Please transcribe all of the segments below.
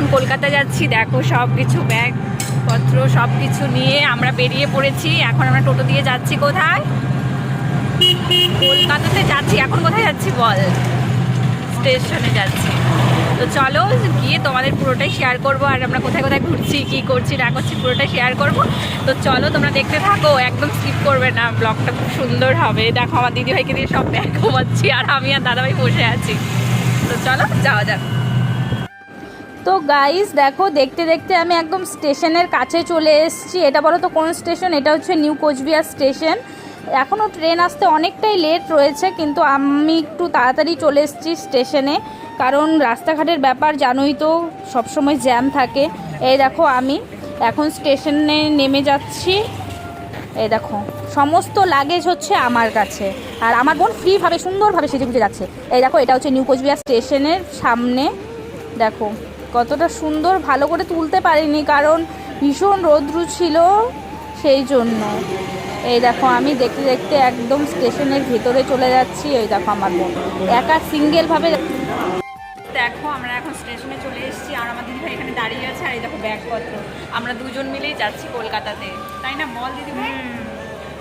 এখন কলকাতা যাচ্ছি, দেখো সব কিছু ব্যাগ পত্র সব কিছু নিয়ে আমরা বেরিয়ে পড়েছি। এখন আমরা টোটো দিয়ে যাচ্ছি কোথায়? কলকাতাতে যাচ্ছি। এখন কোথায় যাচ্ছি বল? স্টেশনে যাচ্ছি। তো চলো গিয়ে তোমাদের পুরোটাই শেয়ার করব। আর আমরা কোথায় কোথায় ঘুরছি, কি করছি না করছি পুরোটাই শেয়ার করব। তো চলো তোমরা দেখতে থাকো, একদম স্কিপ করবে না। ব্লগটা খুব সুন্দর হবে। দেখো আমার দিদিভাইকে দিয়ে সব ব্যাগ ঘুমাচ্ছি, আর আমি আর দাদাভাই বসে আছি। তো চলো যাওয়া যাক। তো গাইস দেখো, দেখতে দেখতে আমি একদম স্টেশনের কাছে চলে এসেছি। এটা বলো তো কোন স্টেশন এটা হচ্ছে নিউ কোচবিহার স্টেশন এখনও ট্রেন আসতে অনেকটাই লেট রয়েছে, কিন্তু আমি একটু তাড়াতাড়ি চলে এসেছি স্টেশনে কারণ রাস্তাঘাটের ব্যাপার জানোই তো, সবসময় জ্যাম থাকে। এই দেখো আমি এখন স্টেশনে নেমে যাচ্ছি। এই দেখো, সমস্ত লাগেজ হচ্ছে আমার কাছে। আর আমার বোন ফ্রিভাবে সুন্দরভাবে সেজে গুজে যাচ্ছে। এই দেখো, এটা হচ্ছে নিউ কোচবিহার স্টেশনের সামনে। দেখো। কতটা সুন্দর ভালো করে তুলতে পারিনি কারণ ভীষণ রৌদ্র ছিল সেই জন্য। এই দেখো আমি দেখতে দেখতে একদম স্টেশনের ভেতরে চলে যাচ্ছি। এই দেখো আমার বোন একা সিঙ্গেলভাবে দেখো আমরা এখন স্টেশনে চলে এসেছি আর আমার দিদিভাই এখানে দাঁড়িয়ে আছে। আর এই দেখো ব্যাগপত্র আমরা দুজন মিলেই যাচ্ছি কলকাতাতে। তাই না বল দিদিভাই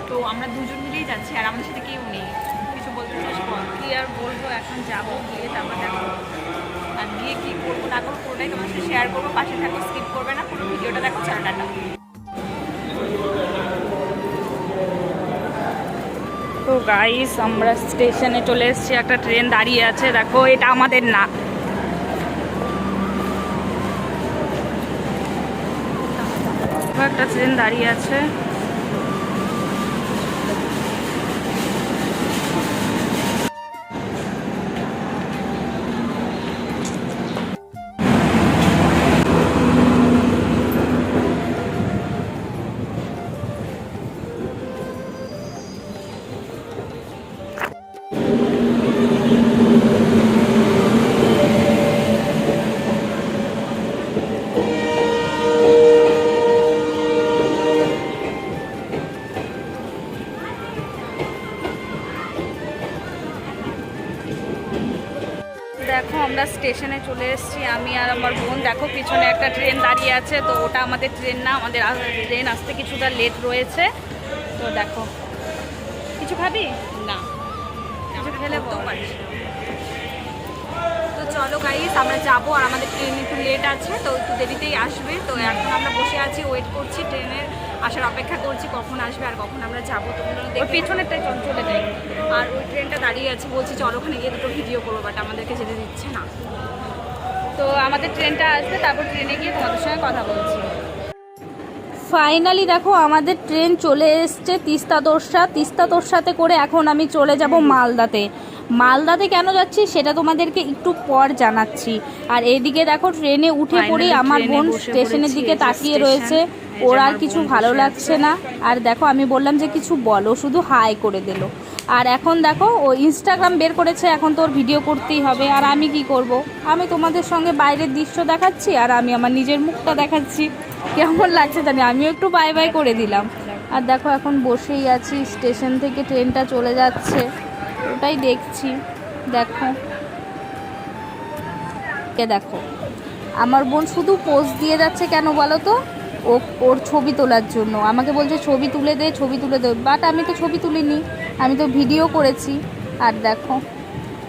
তো আমরা দুজন মিলেই যাচ্ছি আর আমাদের সাথে কেউ নেই। কিছু বলতে চাস বল? কি আর বলব এখন যাব গিয়ে তারপর দেখো। গিয়ে কি করব, না করব, পুরোটাই তোমার সাথে শেয়ার করব, পাশে থাকো স্কিপ করবে না, পুরো ভিডিওটা দেখো তো গাইস আমরা স্টেশনে চলে এসেছি, একটা ট্রেন দাঁড়িয়ে আছে, দেখো, এটা আমাদের না। একটা ট্রেন দাঁড়িয়ে আছে। চলে এসেছি। আমি আর আমার বোন দেখো পিছনে একটা ট্রেন দাঁড়িয়ে আছে তো ওটা আমাদের ট্রেন না আমাদের ট্রেন আসতে কিছুটা লেট রয়েছে। তো দেখো। কিছু খাবি? না। কিছু খেলে তো চলো গাইস আমরা যাব আর আমাদের ট্রেন একটু লেট আছে তো একটু দেরিতেই আসবে। তো এখন আমরা বসে আছি ওয়েট করছি ট্রেনের আসার অপেক্ষা করছি কখন আসবে আর কখন আমরা যাব। তো ওই পেছনেরটাই চল চলে যাই। আর ওই ট্রেনটা দাঁড়িয়ে আছে বলছি চলো ওখানে গিয়ে দুটো ভিডিও করব বাট আমাদেরকে যেতে দিচ্ছে না। তো আমাদের ট্রেনটা আসবে তারপর ট্রেনে গিয়ে তোমাদের সঙ্গে কথা বলছি। ফাইনালি দেখো আমাদের ট্রেন চলে এসছে তিস্তা তোরসা তিস্তা তোরসাতে করে এখন আমি চলে যাব মালদাতে। মালদাতে কেন যাচ্ছি সেটা তোমাদেরকে একটু পর জানাচ্ছি। আর এদিকে দেখো ট্রেনে উঠে পড়েই আমার বোন স্টেশনের দিকে তাকিয়ে রয়েছে। ওর আর কিছু ভালো লাগছে না। আর দেখো আমি বললাম যে কিছু বলো শুধু হাই করে দিল। আর এখন দেখো, ও ইনস্টাগ্রাম বের করেছে, এখন তোর ভিডিও করতেই হবে। আর আমি কি করব? আমি তোমাদের সঙ্গে বাইরের দৃশ্য দেখাচ্ছি, আর আমি আমার নিজের মুখটা দেখাচ্ছি। কেমন লাগছে জানি, আমিও একটু বাই বাই করে দিলাম। আর দেখো, এখন বসেই আছি, স্টেশন থেকে ট্রেনটা চলে যাচ্ছে। ওটাই দেখছি, দেখো। কে দেখো? আমার বোন শুধু পোজ দিয়ে যাচ্ছে কেন বলো তো? ও, ওর ছবি তোলার জন্য। আমাকে বলছে, ছবি তুলে দে, ছবি তুলে দে। বাট আমি তো ছবি তুলিনি। আমি তো ভিডিও করেছি। আর দেখো,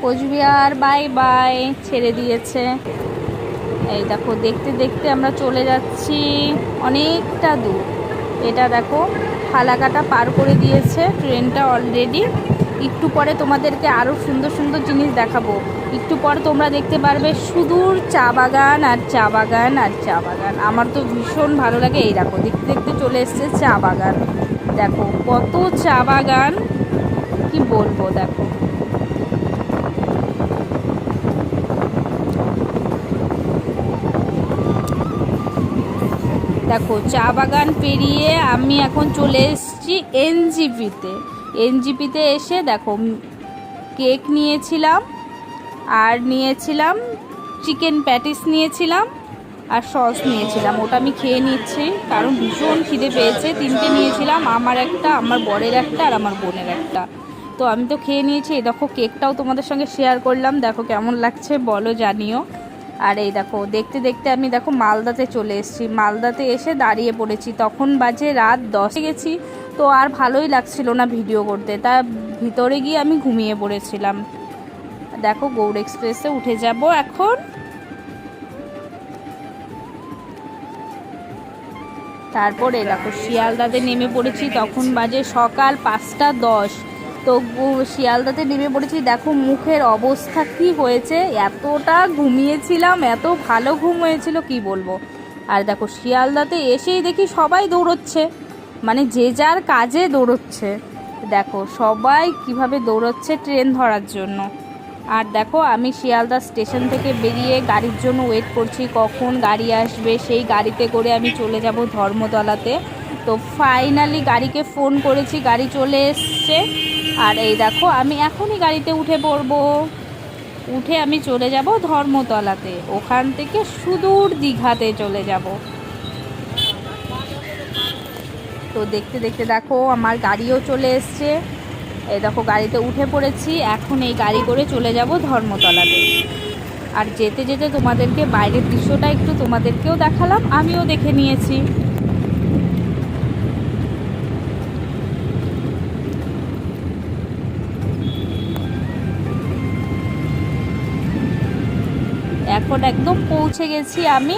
কোচবিহার বাই বাই ছেড়ে দিয়েছে। এই দেখো, দেখতে দেখতে আমরা চলে যাচ্ছি অনেকটা দূর। এটা দেখো ফালাকাটা পার করে দিয়েছে ট্রেনটা অলরেডি একটু পরে তোমাদেরকে আরও সুন্দর সুন্দর জিনিস দেখাবো। একটু পর তোমরা দেখতে পারবে সুদূর চা বাগান আর চা বাগান আর চা বাগান। আমার তো ভীষণ ভালো লাগে। এই দেখো, দেখতে দেখতে চলে এসছে চা বাগান। দেখো, কত চা বাগান। কি বলব, দেখো। দেখো, চা বাগান পেরিয়ে আমি এখন চলে এসেছি এনজিপিতে। এনজিপিতে এসে দেখো কেক নিয়েছিলাম, আর নিয়েছিলাম, চিকেন প্যাটিস নিয়েছিলাম, আর সস নিয়েছিলাম। ওটা আমি খেয়ে নিচ্ছি, কারণ ভীষণ খিদে পেয়েছে। তিনটে নিয়েছিলাম, আমার একটা, আমার বরের একটা, আর আমার বোনের একটা। তো আমি তো খেয়ে নিয়েছি। এই দেখো কেকটাও তোমাদের সঙ্গে শেয়ার করলাম। দেখো কেমন লাগছে বলো জানিও। আর এই দেখো, দেখতে দেখতে আমি দেখো মালদাতে চলে এসেছি। মালদাতে এসে দাঁড়িয়ে পড়েছি। তখন বাজে রাত দশে গেছি। তো আর ভালোই লাগছিল না ভিডিও করতে। তা ভিতরে গিয়ে আমি ঘুমিয়ে পড়েছিলাম। দেখো গৌড় এক্সপ্রেসে উঠে যাব এখন। তারপরে দেখো শিয়ালদাতে নেমে পড়েছি। তখন বাজে সকাল পাঁচটা দশ। তো শিয়ালদাতে নেমে পড়েছি। দেখো মুখের অবস্থা কি হয়েছে? এতটা ঘুমিয়েছিলাম, এত ভালো ঘুম হয়েছিল, কি বলব? আর দেখো শিয়ালদাতে এসেই দেখি সবাই দৌড়চ্ছে। মানে যে যার কাজে দৌড়চ্ছে। দেখো সবাই কীভাবে দৌড়চ্ছে ট্রেন ধরার জন্য। আর দেখো আমি শিয়ালদা স্টেশন থেকে বেরিয়ে গাড়ির জন্য ওয়েট করছি, কখন গাড়ি আসবে? সেই গাড়িতে করে আমি চলে যাব ধর্মতলাতে। তো ফাইনালি গাড়িকে ফোন করেছি, গাড়ি চলে এসছে। আর এই দেখো, আমি এখনই গাড়িতে উঠে পড়ব। উঠে আমি চলে যাব ধর্মতলাতে। ওখান থেকে সুদূর দীঘাতে চলে যাব। তো দেখতে দেখতে দেখো, আমার গাড়িও চলে এসছে। এই দেখো, গাড়িতে উঠে পড়েছি। এখন এই গাড়ি করে চলে যাব ধর্মতলাতে। আর যেতে যেতে তোমাদেরকে বাইরের দৃশ্যটা একটু তোমাদেরকেও দেখালাম, আমিও দেখে নিয়েছি। এখন একদম পৌঁছে গেছি আমি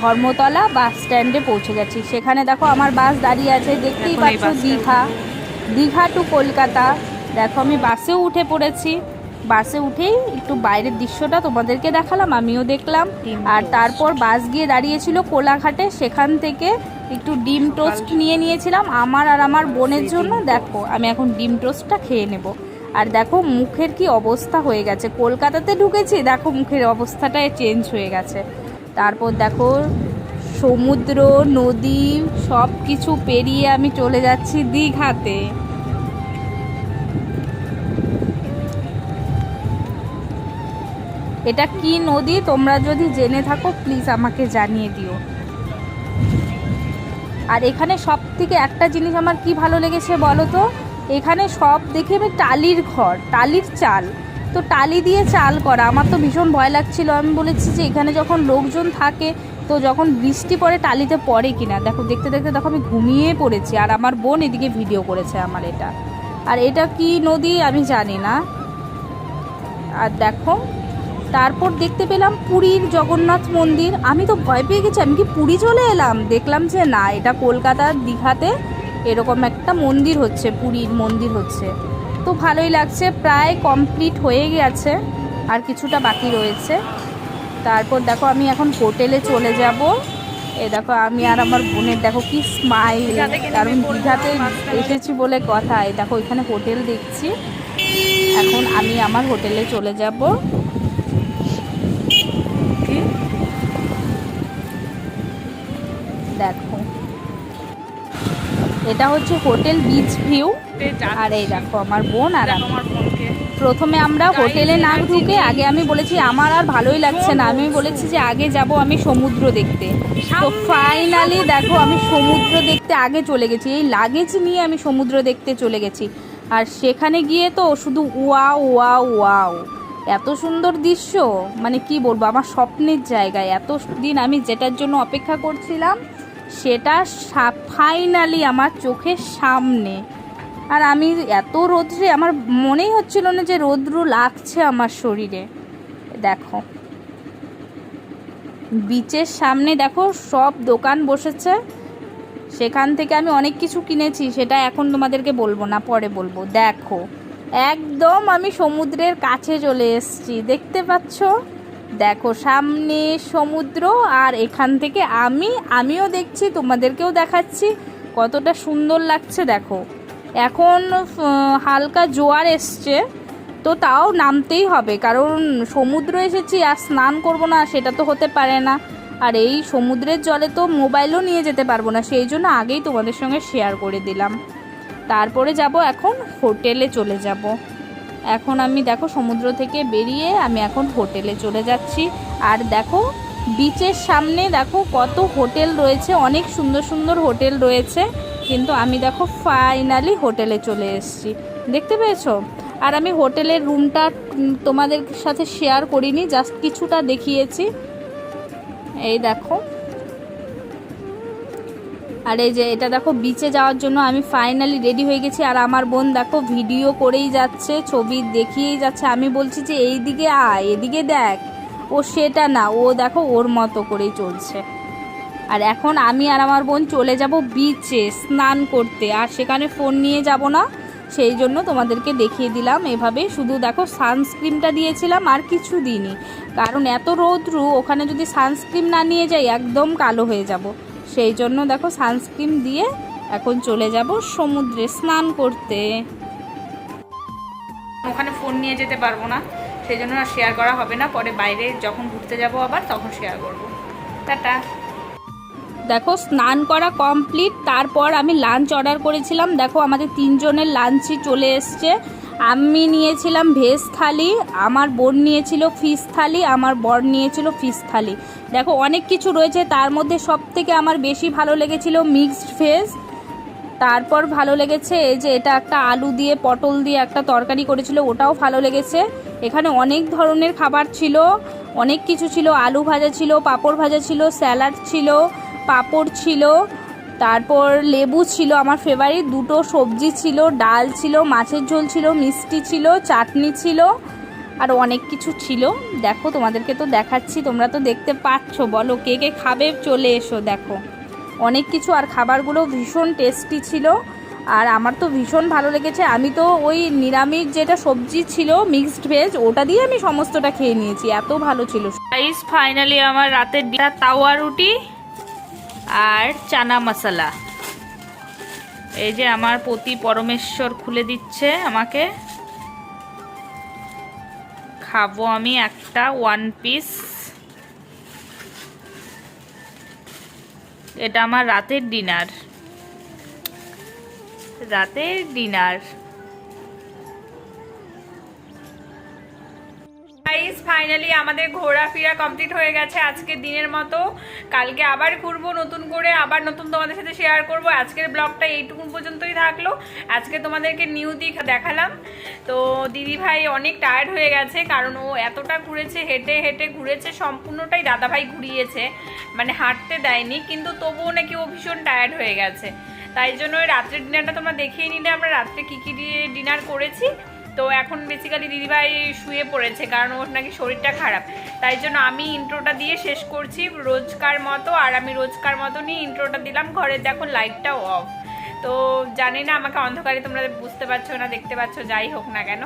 ধর্মতলা বাস স্ট্যান্ডে পৌঁছে গেছি। সেখানে দেখো আমার বাস দাঁড়িয়ে আছে দেখতেই পাচ্ছ দীঘা। দীঘা টু কলকাতা। দেখো আমি বাসেও উঠে পড়েছি। বাসে উঠেই একটু বাইরের দৃশ্যটা তোমাদেরকে দেখালাম আমিও দেখলাম। আর তারপর বাস গিয়ে দাঁড়িয়েছিল কোলাঘাটে। সেখান থেকে একটু ডিম টোস্ট নিয়ে নিয়েছিলাম। আমার আর আমার বোনের জন্য দেখো আমি এখন ডিম টোস্টটা খেয়ে নেব। আর দেখো মুখের কি অবস্থা হয়ে গেছে। কলকাতাতে ঢুকেছি, দেখো মুখের অবস্থাটাই চেঞ্জ হয়ে গেছে। তারপর দেখো সমুদ্র, নদী সব কিছু পেরিয়ে আমি চলে যাচ্ছি দীঘাতে। এটা কি নদী? তোমরা যদি জেনে থাকো প্লিজ আমাকে জানিয়ে দিও। আর এখানে সব থেকে একটা জিনিস আমার কি ভালো লেগেছে বলো তো? এখানে সব দেখে আমি টালির ঘর, টালির চাল। তো টালি দিয়ে চাল করা, আমার তো ভীষণ ভয় লাগছিল। আমি বলেছি যে এখানে যখন লোকজন থাকে, তো যখন বৃষ্টি পড়ে, টালিতে পড়ে কিনা। দেখো, দেখতে দেখতে দেখো আমি ঘুমিয়ে পড়েছি, আর আমার বোন এদিকে ভিডিও করেছে আমার এটা। আর এটা কি নদী আমি জানি না। আর দেখো, তারপর দেখতে পেলাম পুরীর জগন্নাথ মন্দির। আমি তো ভয় পেয়ে গেছি, আমি কি পুরী চলে এলাম? দেখলাম যে না, এটা কলকাতার দীঘাতে এরকম একটা মন্দির হচ্ছে পুরীর মন্দির হচ্ছে। তো ভালোই লাগছে প্রায় কমপ্লিট হয়ে গেছে আর কিছুটা বাকি রয়েছে। তারপর দেখো আমি এখন হোটেলে চলে যাব। এ দেখো আমি আর আমার বোনের দেখো কি স্মাইল কারণ দীঘাতে এসেছি বলে কথা। এই দেখো এখানে হোটেল দেখছি। এখন আমি আমার হোটেলে চলে যাব। এটা হচ্ছে হোটেল বিচ ভিউ। আর এই দেখো আমার বোন আর। প্রথমে আমরা হোটেলে না ঢুকে আগে আমি বলেছি, আমার আর ভালোই লাগছে না। আমি বলেছি যে, আগে যাব আমি সমুদ্র দেখতে। তো ফাইনালি দেখো আমি সমুদ্র দেখতে আগে চলে গেছি। এই লাগেজ নিয়ে আমি সমুদ্র দেখতে চলে গেছি। আর সেখানে গিয়ে তো শুধু ওয়াও ওয়াও ওয়াও। এত সুন্দর দৃশ্য। মানে কি বলব, আমার স্বপ্নের জায়গায়। এত দিন আমি যেটার জন্য অপেক্ষা করছিলাম সেটা ফাইনালি আমার চোখের সামনে। আর আমি এত রোদ্রে, আমার মনেই হচ্ছিল না যে রৌদ্র লাগছে আমার শরীরে। দেখো। বিচের সামনে দেখো, সব দোকান বসেছে। সেখান থেকে আমি অনেক কিছু কিনেছি, সেটা এখন তোমাদেরকে বলব না, পরে বলব। দেখো, একদম আমি সমুদ্রের কাছে চলে এসেছি। দেখতে পাচ্ছ? দেখো, সামনে সমুদ্র আর এখান থেকে আমি, আমিও দেখছি, তোমাদেরকেও দেখাচ্ছি। কতটা সুন্দর লাগছে, দেখো। এখন হালকা জোয়ার এসছে, তো তাও নামতেই হবে। কারণ সমুদ্র এসেছি, আর স্নান করব না, সেটা তো হতে পারে না। আর এই সমুদ্রের জলে তো মোবাইলও নিয়ে যেতে পারব না, সেই জন্য আগেই তোমাদের সঙ্গে শেয়ার করে দিলাম। তারপরে যাব এখন হোটেলে চলে যাব। এখন আমি দেখো সমুদ্র থেকে বেরিয়ে আমি এখন হোটেলে চলে যাচ্ছি। আর দেখো বিচের সামনে দেখো কত হোটেল রয়েছে, অনেক সুন্দর সুন্দর হোটেল রয়েছে। কিন্তু আমি দেখো ফাইনালি হোটেলে চলে এসেছি। দেখতে পেয়েছ? আর আমি হোটেলের রুমটা তোমাদের সাথে শেয়ার করিনি জাস্ট কিছুটা দেখিয়েছি। এই দেখো। আর এই যে এটা দেখো বিচে যাওয়ার জন্য আমি ফাইনালি রেডি হয়ে গেছি। আর আমার বোন দেখো ভিডিও করেই যাচ্ছে, ছবি দেখিয়েই যাচ্ছে। আমি বলছি যে এই দিকে আয়, এদিকে দেখ। ও সেটা না, ও দেখো, ওর মতো করেই চলছে। আর এখন আমি আর আমার বোন চলে যাব বিচে স্নান করতে। আর সেখানে ফোন নিয়ে যাব না, সেই জন্য তোমাদেরকে দেখিয়ে দিলাম এভাবে। শুধু দেখো সানস্ক্রিনটা দিয়েছিলাম আর কিছু দিনই কারণ এত রৌদ্রু, ওখানে যদি সানস্ক্রিন না নিয়ে যাই, একদম কালো হয়ে যাব। সেই জন্য দেখো সানস্ক্রিন দিয়ে এখন চলে যাব সমুদ্রে স্নান করতে। ওখানে ফোন নিয়ে যেতে পারব না, সেই জন্য আর শেয়ার করা হবে না। পরে বাইরে যখন ঘুরতে যাব আবার তখন শেয়ার করব। টাটা। দেখো স্নান করা কমপ্লিট তারপর আমি লাঞ্চ অর্ডার করেছিলাম। দেখো আমাদের তিনজনের লাঞ্চই চলে এসছে। আমি নিয়েছিলাম ভেজ থালি, আমার বোন নিয়েছিল ফিশ থালি, আমার বর নিয়েছিল ফিশ থালি। দেখো, অনেক কিছু রয়েছে, তার মধ্যে সব থেকে আমার বেশি ভালো লেগেছিল মিক্সড ভেজ। তারপর ভালো লেগেছে এই যে এটা একটা আলু দিয়ে, পটল দিয়ে একটা তরকারি করেছিল, ওটাও ভালো লেগেছে। এখানে অনেক ধরনের খাবার ছিল, অনেক কিছু ছিল, আলু ভাজা ছিল, পাঁপড় ভাজা ছিল, স্যালাড ছিল, পাঁপড় ছিল তারপর লেবু ছিল আমার ফেভারিট দুটো সবজি ছিল, ডাল ছিল, মাছের ঝোল ছিল, মিষ্টি ছিল, চাটনি ছিল, আর অনেক কিছু ছিল। দেখো, তোমাদেরকে তো দেখাচ্ছি, তোমরা তো দেখতে পাচ্ছ। বলো, কে কে খাবে? চলে এসো, দেখো। অনেক কিছু, আর খাবারগুলো ভীষণ টেস্টি ছিল। আর আমার তো ভীষণ ভালো লেগেছে। আমি তো ওই নিরামিষ যেটা সবজি ছিল মিক্সড ভেজ ওটা দিয়ে আমি সমস্তটা খেয়ে নিয়েছি। এত ভালো ছিল। ফাইনালি আমার রাতের তাওয়া রুটি। আর চানা মশলা। এই যে আমার পতি পরমেশ্বর খুলে দিচ্ছে আমাকে। খাব আমি একটা ওয়ান পিস এটা আমার রাতের ডিনার রাতের ডিনার ফাইনালি আমাদের ঘোরাফেরা কমপ্লিট হয়ে গেছে আজকে দিনের মতো। কালকে আবার ঘুরবো নতুন করে, আবার নতুন তোমাদের সাথে শেয়ার করব। আজকের ব্লগটা এইটুকু পর্যন্তই থাকল। আজকে তোমাদেরকে নিউ দিক দেখালাম। তো দিদি ভাই অনেক টায়ার্ড হয়ে গেছে, কারণ ও এতটা ঘুরেছে, হেঁটে হেঁটে ঘুরেছে, সম্পূর্ণটাই দাদা ভাই ঘুরিয়েছে। মানে হাঁটতে দেয়নি, কিন্তু তবুও নাকি ও ভীষণ টায়ার্ড হয়ে গেছে। তাই জন্য ওই রাত্রের ডিনারটা তোমরা দেখিয়ে নিলে। আমরা রাত্রে কী কী দিয়ে ডিনার করেছি তো এখন বেসিক্যালি দিদিভাই শুয়ে পড়েছে কারণ ওর নাকি শরীরটা খারাপ। তাই জন্য আমি ইন্ট্রোটা দিয়ে শেষ করছি রোজকার মতো আর আমি রোজকার মতনই ইন্ট্রোটা দিলাম। ঘরে দেখো লাইটটাও অফ তো জানি না আমাকে অন্ধকারে তোমরা বুঝতে পারছ না, দেখতে পাচ্ছ, যাই হোক না কেন।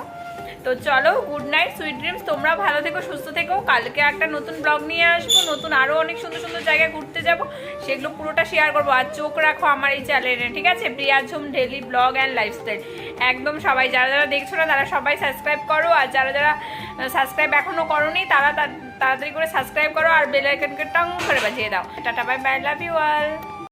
তো চলো গুড নাইট সুইট ড্রিমস তোমরা ভালো থেকো, সুস্থ থেকো। কালকে একটা নতুন ব্লগ নিয়ে আসব, নতুন আরও অনেক সুন্দর সুন্দর জায়গায় ঘুরতে যাব। সেগুলো পুরোটা শেয়ার করব। আর চোখ রাখো আমার এই চ্যানেলে ঠিক আছে? Priyajhum daily vlog and lifestyle একদম সবাই, যারা যারা দেখছ না, তারা সবাই সাবস্ক্রাইব করো। আর যারা যারা সাবস্ক্রাইব এখনও করোনি, তারা তাড়াতাড়ি করে সাবস্ক্রাইব করো। আর বেল আইকনকে টং করে বাজিয়ে দাও। Tata bye bye love you all